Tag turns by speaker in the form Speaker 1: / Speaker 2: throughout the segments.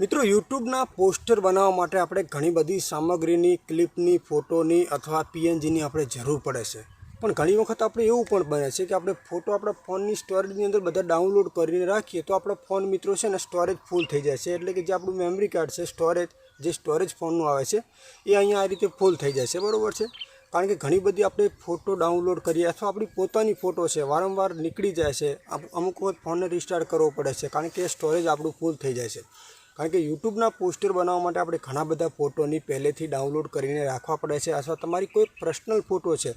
Speaker 1: મિત્રો, યુટ્યુબના પોસ્ટર બનાવવા માટે આપણે ઘણી બધી સામગ્રીની, ક્લિપની, ફોટોની અથવા પીએનજીની આપણે જરૂર પડે છે. પણ ઘણી વખત આપણે એવું પણ બને છે કે આપણે ફોટો આપણા ફોનની સ્ટોરેજની અંદર બધા ડાઉનલોડ કરીને રાખીએ તો આપણો ફોન મિત્રો છે ને સ્ટોરેજ ફૂલ થઈ જાય છે. એટલે કે જે આપણું મેમરી કાર્ડ છે, સ્ટોરેજ, જે સ્ટોરેજ ફોનનું આવે છે, એ અહીંયા આ રીતે ફૂલ થઈ જાય છે. બરાબર છે? કારણ કે ઘણી બધી આપણે ફોટો ડાઉનલોડ કરીએ અથવા આપણી પોતાની ફોટો છે, વારંવાર નીકળી જાય છે. અમુક વખત ફોનને રિસ્ટાર્ટ કરવો પડે છે, કારણ કે સ્ટોરેજ આપણું ફૂલ થઈ જાય છે. કારણ કે યુટ્યુબના પોસ્ટર બનાવવા માટે આપણે ઘણા બધા ફોટોની પહેલેથી ડાઉનલોડ કરીને રાખવા પડે છે. અથવા તમારી કોઈ પર્સનલ ફોટો છે,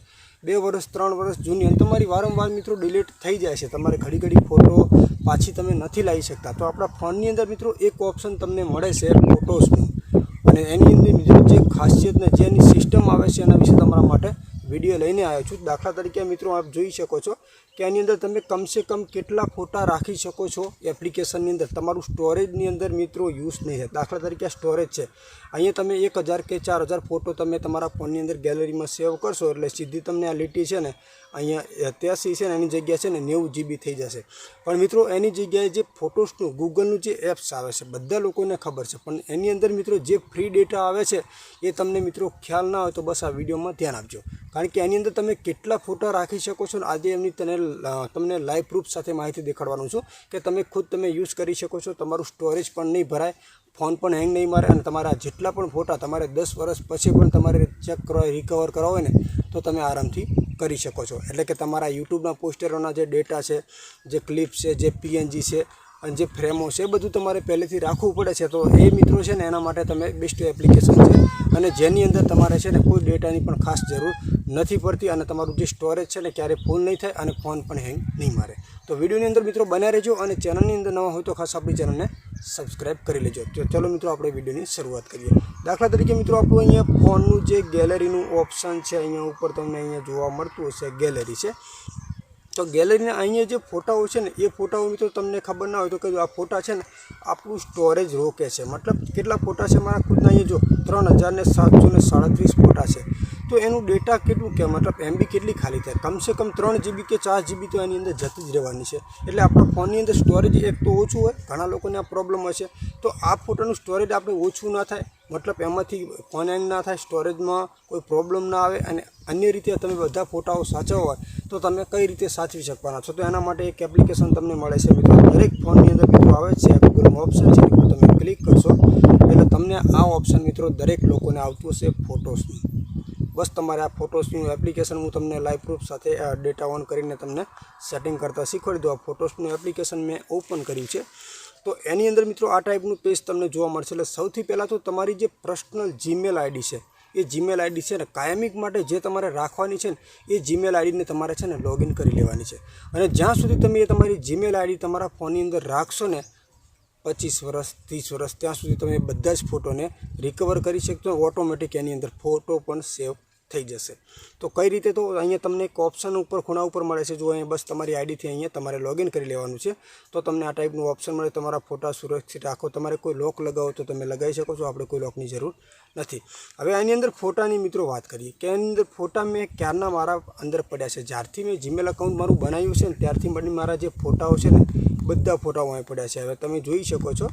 Speaker 1: બે વર્ષ, ત્રણ વર્ષ જૂની અને તમારી વારંવાર મિત્રો ડિલીટ થઈ જાય છે, તમારે ઘડી ઘડી ફોટો પાછી તમે નથી લાવી શકતા. તો આપણા ફોનની અંદર મિત્રો એક ઓપ્શન તમને મળે છે ફોટોસનું અને એની અંદર મિત્રો જે ખાસિયત ને જે એની સિસ્ટમ આવે છે એના વિશે તમારા માટે વીડિયો લઈને આવ્યો છું. દાખલા તરીકે મિત્રો આપ જોઈ શકો છો કે એની અંદર તમે કમસે કમ કેટલા ફોટા રાખી શકો છો એપ્લિકેશનની અંદર? તમારું સ્ટોરેજની અંદર મિત્રો યુઝ નહીં થાય. દાખલા તરીકે સ્ટોરેજ છે. અહીંયા તમે એક હજાર કે ચાર હજાર ફોટો તમે તમારા ફોનની અંદર ગેલેરીમાં સેવ કરશો એટલે સીધી તમને આ લીટી છે ને અહીંયા અત્યાસી છે ને એની જગ્યા છે ને નેવું જીબી થઈ જશે. પણ મિત્રો એની જગ્યાએ જે ફોટોસનું ગૂગલનું જે એપ્સ આવે છે, બધા લોકોને ખબર છે. પણ એની અંદર મિત્રો જે ફ્રી ડેટા આવે છે એ તમને મિત્રો ખ્યાલ ના હોય તો બસ આ વિડીયોમાં ધ્યાન આપજો. કારણ કે એની અંદર તમે કેટલા ફોટા રાખી શકો છો ને આજે એમની તને તમને લાઈવ પ્રૂફ સાથે માહિતી દેખાડવાનું છું કે તમે ખુદ તમે યુઝ કરી શકો છો. તમારું સ્ટોરેજ પણ નહીં ભરાય ફોન પણ હેંગ નહીં મારે અને તમારા જેટલા પણ ફોટા તમારે દસ વર્ષ પછી પણ તમારે ચેક કરવા રિકવર કરવા હોય ને, તો તમે આરામથી કરી શકો છો. એટલે કે તમારા યુટ્યુબના પોસ્ટરોના જે ડેટા છે, જે ક્લિપ છે, જે પીએનજી છે, અને જે ફ્રેમો છે, એ બધું તમારે પહેલેથી રાખવું પડે છે. તો એ મિત્રો છે ને, એના માટે તમે બેસ્ટ એપ્લિકેશન છે. અને જેની અંદર તમારે છે ને કોઈ ડેટાની પણ ખાસ જરૂર નથી પડતી અને તમારું જે સ્ટોરેજ છે ને ક્યારે ફૂલ નહીં થાય અને ફોન પણ હેંગ નહીં મારે. તો વિડીયોની અંદર મિત્રો બન્યા રહેજો અને ચેનલની અંદર નવા હોય તો ખાસ આપણી ચેનલને સબસ્ક્રાઈબ કરી લેજો. તો ચલો મિત્રો આપણે વિડીયોની શરૂઆત કરીએ. દાખલા તરીકે મિત્રો આપણું અહીંયા ફોનનું જે ગેલેરીનું ઓપ્શન છે અહીંયા ઉપર તમને અહીંયા જોવા મળતું હશે ગેલેરી છે. તો ગેલેરીના અહીંયા જે ફોટાઓ છે ને, એ ફોટાઓ મિત્રો તમને ખબર ના હોય તો કે આ ફોટા છે ને આપણું સ્ટોરેજ રોકે છે. મતલબ કેટલા ફોટા છે મારા ખુદના અહીંયા? જો ત્રણ હજારને સાતસો ને સાડત્રીસ ફોટા છે. તો એનું ડેટા કેટલું કે મતલબ એમબી કેટલી ખાલી થાય? કમસે કમ ત્રણ જીબી કે ચાર જીબી તો એની અંદર જતી જ રહેવાની છે. એટલે આપણા ફોનની અંદર સ્ટોરેજ એક તો ઓછું હોય, ઘણા લોકોને આ પ્રોબ્લેમ હશે. તો આ ફોટાનું સ્ટોરેજ આપણે ઓછું ના થાય, મતલબ એમાંથી ફોન હેંગ ના થાય સ્ટોરેજમાં કોઈ પ્રોબ્લેમ ના આવે અને અન્ય રીતે તમે બધા ફોટાઓ સાચવવા હોય, તો તમે કઈ રીતે સાચવી શકવાના છો? તો એના માટે એક એપ્લિકેશન તમને મળે છે મિત્રો. દરેક ફોનની અંદર મિત્રો આવે છે ગૂગલનું ઓપ્શન છે, તમે ક્લિક કરશો. એટલે તમને આ ઓપ્શન મિત્રો દરેક લોકોને આવતું હશે ફોટોસનું બસ તમારે આ ફોટોસનું એપ્લિકેશન હું તમને લાઈવ પ્રૂફ સાથે ડેટા ઓન કરીને તમને સેટિંગ કરતાં શીખવાડી દઉં. આ ફોટોસનું એપ્લિકેશન મેં ઓપન કર્યું છે. તો એની અંદર મિત્રો આ ટાઈપનું પેજ તમને જોવા મળશે. એટલે સૌથી પહેલાં તો તમારી જે પર્સનલ જીમેલ આઈડી છે, એ જીમેલ આઈડી છે ને કાયમિક માટે જે તમારે રાખવાની છે ને, એ જીમેલ આઈડીને તમારે છે ને લોગિન કરી લેવાની છે. અને જ્યાં સુધી તમે એ તમારી જીમેલ આઈડી તમારા ફોનની અંદર રાખશો ને, પચીસ વર્ષ, ત્રીસ વર્ષ, ત્યાં સુધી તમે બધા જ ફોટોને રિકવર કરી શકશો. ઓટોમેટિક એની અંદર ફોટો પણ સેવ થઈ જશે. તો કઈ રીતે તો અહીંયા તમને એક ઓપ્શન ઉપર ખૂણા ઉપર મળે છે. જો અહીંયા બસ તમારી આઈડીથી અહીંયા તમારે લોગિન કરી લેવાનું છે, તો તમને આ ટાઈપનું ઓપ્શન મળે. તમારા ફોટા સુરક્ષિત રાખો. તમારે કોઈ લોક લગાવો તો તમે લગાવી શકો છો. આપણે કોઈ લોકની જરૂર નથી. હવે આની અંદર ફોટાની મિત્રો વાત કરીએ. કે અંદર ફોટા મેં ક્યારના મારા અંદર પડ્યા છે? જ્યારથી મેં જીમેલ અકાઉન્ટ મારું બનાવ્યું છે ને, ત્યારથી મને મારા જે ફોટાઓ છે ને, બધા ફોટાઓ અહીં પડ્યા છે. હવે તમે જોઈ શકો છો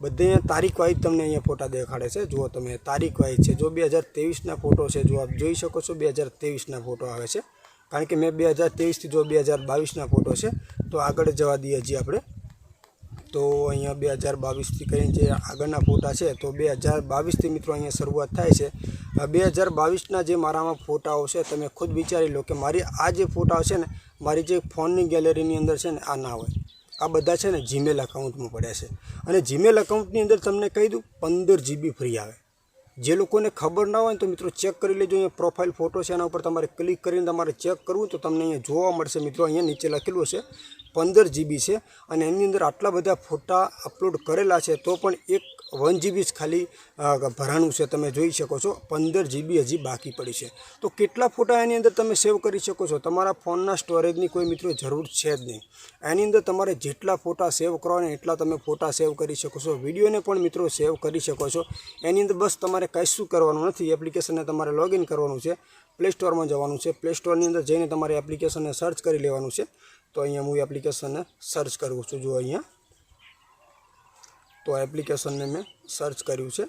Speaker 1: બધે તારીખ વાઇઝ તમને અહીંયા ફોટા દેખાડે છે. જુઓ તમે, તારીખ વાઇઝ છે. જો બે હજાર તેવીસના ફોટો છે, જો આપ જોઈ શકો છો બે હજાર તેવીસના ફોટો આવે છે. કારણ કે મેં બે હજાર તેવીસથી જો બે હજાર બાવીસના ફોટો છે, તો આગળ જવા દઈએ છીએ આપણે. તો અહીંયા બે હજાર બાવીસથી કરીને જે આગળના ફોટા છે, તો બે હજાર બાવીસથી મિત્રો અહીંયા શરૂઆત થાય છે. બે હજાર બાવીસના જે મારામાં ફોટાઓ છે, તમે ખુદ વિચારી લો કે મારી આ જે ફોટાઓ છે ને, મારી જે ફોનની ગેલેરીની અંદર છે ને, આ ના હોય. આ બધા છે ને જીમેલ અકાઉન્ટમાં પડ્યા છે. અને જીમેલ અકાઉન્ટની અંદર તમને કહી દઉં, પંદર જીબી ફ્રી આવે. જે લોકોને ખબર ના હોય ને તો મિત્રો ચેક કરી લેજો, અહીંયા પ્રોફાઇલ ફોટો છે, એના ઉપર તમારે ક્લિક કરીને તમારે ચેક કરવું તો તમને અહીંયા જોવા મળશે. મિત્રો, અહીંયા નીચે લખેલું હશે, પંદર જીબી છે. અને એની અંદર આટલા બધા ફોટા અપલોડ કરેલા છે, તો પણ એક વન જીબી જ ખાલી ભરાણું છે, તમે જોઈ શકો છો. પંદર જીબી હજી બાકી પડી છે. તો કેટલા ફોટા એની અંદર તમે સેવ કરી શકો છો? તમારા ફોનના સ્ટોરેજની કોઈ મિત્રો જરૂર છે જ નહીં. એની અંદર તમારે જેટલા ફોટા સેવ કરવાના એટલા તમે ફોટા સેવ કરી શકો છો. વિડીયોને પણ મિત્રો સેવ કરી શકો છો. એની અંદર બસ તમારે કશું કરવાનું નથી. એપ્લિકેશનને તમારે લોગિન કરવાનું છે. પ્લે સ્ટોરમાં જવાનું છે. પ્લે સ્ટોરની અંદર જઈને તમારે એપ્લિકેશનને સર્ચ કરી લેવાનું છે. તો અહીંયા હું એપ્લિકેશનને સર્ચ કરું છું. જો અહીંયા. તો આ એપ્લિકેશનને મેં સર્ચ કર્યું છે.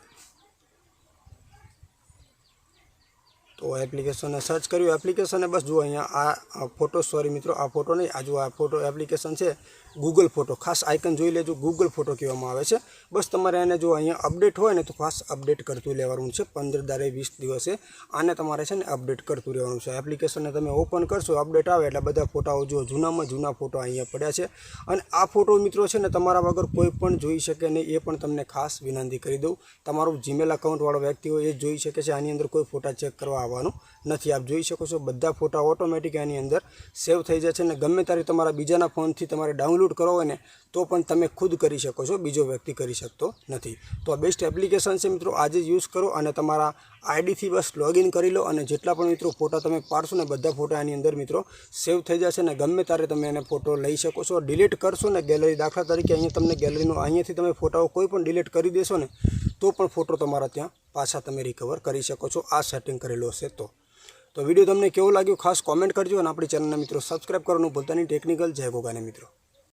Speaker 1: તો આ એપ્લિકેશનને સર્ચ કર્યું. એપ્લિકેશનને બસ જુઓ અહીંયા આ ફોટો સોરી મિત્રો, આ ફોટો નહીં, આ જો આ ફોટો એપ્લિકેશન છે. ગૂગલ ફોટો ખાસ આઇકન જોઈ લેજો. ગૂગલ ફોટો કહેવામાં આવે છે. બસ તમારે એને જો અહીંયા અપડેટ હોય ને તો ખાસ અપડેટ કરતું લેવાનું છે. પંદર દારે વીસ દિવસે આને તમારે છે ને અપડેટ કરતું રહેવાનું છે. એપ્લિકેશનને તમે ઓપન કરશો અપડેટ આવે એટલે બધા ફોટાઓ જો જૂનામાં જૂના ફોટો અહીંયા પડ્યા છે. અને આ ફોટો મિત્રો છે ને તમારા વગર કોઈ પણ જોઈ શકે નહીં. એ પણ તમને ખાસ વિનંતી કરી દઉં. તમારું જીમેલ અકાઉન્ટવાળો વ્યક્તિ હોય એ જોઈ શકે છે. આની અંદર કોઈ ફોટા ચેક કરવા આવવાનું નથી. આપ જોઈ શકો છો. બધા ફોટા ઓટોમેટિક આની અંદર સેવ થઈ જાય છે અને ગમે ત્યારે તમારા બીજાના ફોનથી તમારે ડાઉનલોડ કરવો હોય ને તો પણ તમે ખુદ કરી શકો છો, બીજો વ્યક્તિ કરી શકતો નથી. તો આ બેસ્ટ એપ્લિકેશન છે મિત્રો, આજે યુઝ કરો અને તમારા આઈડીથી બસ લોગિન કરી લો અને જેટલા પણ મિત્રો ફોટા તમે પાડશો ને બધા ફોટા આની અંદર મિત્રો સેવ થઈ જશે ને ગમે ત્યારે તમે એને ફોટો લઈ શકો છો. ડિલીટ કરશો ને ગેલેરી દાખલા તરીકે અહીંયા તમને ગેલેરીનો અહીંયાથી તમે ફોટાઓ કોઈ પણ ડિલીટ કરી દેશો ને, તો પણ ફોટો તમારા ત્યાં પાછા તમે રિકવર કરી શકો છો. આ સેટિંગ કરેલો હશે તો. તો વીડિયો તમને કેવો લાગ્યો ખાસ કોમેન્ટ કરજો અને આપણી ચેનલના મિત્રો સબસ્ક્રાઈબ કરવાનું ભૂલતા નહીં. ટેકનિકલ જય ગોગાને મિત્રો.